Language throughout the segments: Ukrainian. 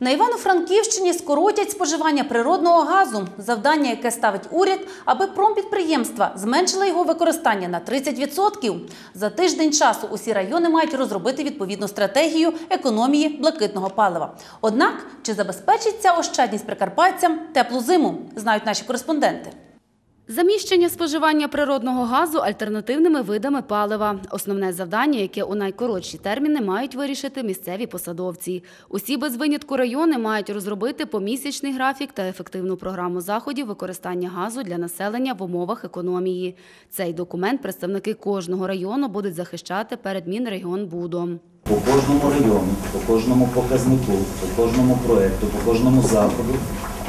На Івано-Франківщині скоротять споживання природного газу. Завдання, яке ставить уряд, аби промпідприємства зменшили його використання на 30%. За тиждень часу усі райони мають розробити відповідну стратегію економії блакитного палива. Однак, чи забезпечить ця ощадність прикарпатцям теплу зиму, знають наші кореспонденти. Заміщення споживання природного газу альтернативними видами палива – основне завдання, яке у найкоротші терміни мають вирішити місцеві посадовці. Усі без винятку райони мають розробити помісячний графік та ефективну програму заходів використання газу для населення в умовах економії. Цей документ представники кожного району будуть захищати перед Мінрегіонбудом. По кожному району, по кожному показнику, по кожному проєкту, по кожному заходу,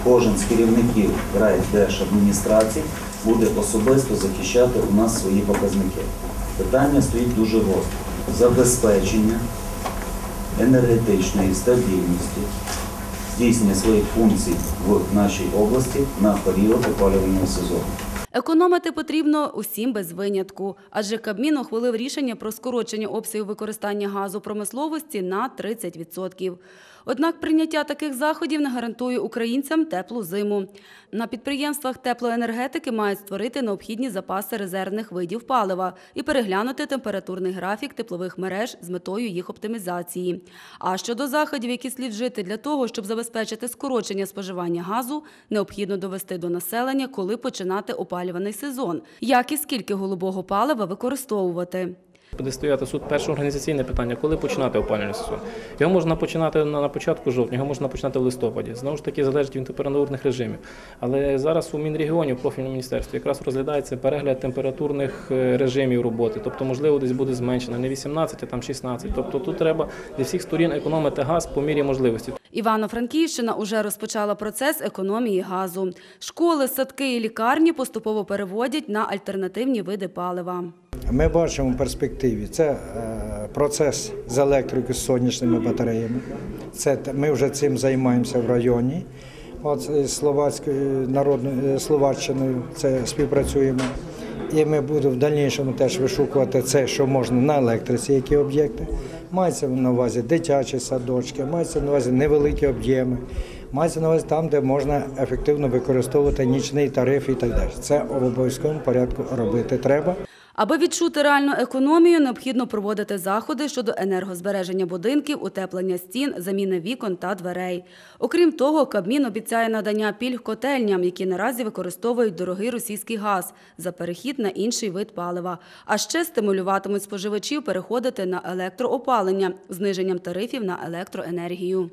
кожен з керівників райдержадміністрації буде особисто захищати у нас свої показники. Питання стоїть дуже гостро. Забезпечення енергетичної стабільності, здійснення своїх функцій в нашій області на період опалювального сезону. Економити потрібно усім без винятку, адже Кабмін ухвалив рішення про скорочення обсягу використання газу промисловості на 30%. Однак прийняття таких заходів не гарантує українцям теплу зиму. На підприємствах теплоенергетики мають створити необхідні запаси резервних видів палива і переглянути температурний графік теплових мереж з метою їх оптимізації. А щодо заходів, які слід вжити для того, щоб забезпечити скорочення споживання газу, необхідно довести до населення, коли починати опалюваний сезон, як і скільки голубого палива використовувати. Буде стояти суд перше організаційне питання, коли починати опалювальний сезон. Його можна починати на початку жовтня, його можна починати в листопаді. Знову ж таки, залежить від температурних режимів. Але зараз у Мінрегіоні, в профільному міністерстві, якраз розглядається перегляд температурних е, режимів роботи. Тобто, можливо, десь буде зменшено не 18, а там 16. Тобто тут треба зі всіх сторін економити газ по мірі можливості. Івано-Франківщина уже розпочала процес економії газу. Школи, садки і лікарні поступово переводять на альтернативні види палива. Ми бачимо в перспективі це е, процес з електрикою з сонячними батареями. Це ми вже цим займаємося в районі. От з словацькою народною е, словаччиною це співпрацюємо. І ми будемо в дальнішому теж вишукувати це, що можна на електриці, які об'єкти. Мається на увазі дитячі садочки, мається на увазі невеликі об'єми, мається на увазі там, де можна ефективно використовувати нічний тариф і так далі. Це в обов'язковому порядку робити треба. Аби відчути реальну економію, необхідно проводити заходи щодо енергозбереження будинків, утеплення стін, заміни вікон та дверей. Окрім того, Кабмін обіцяє надання пільг котельням, які наразі використовують дорогий російський газ за перехід на інший вид палива. А ще стимулюватимуть споживачів переходити на електроопалення зниженням тарифів на електроенергію.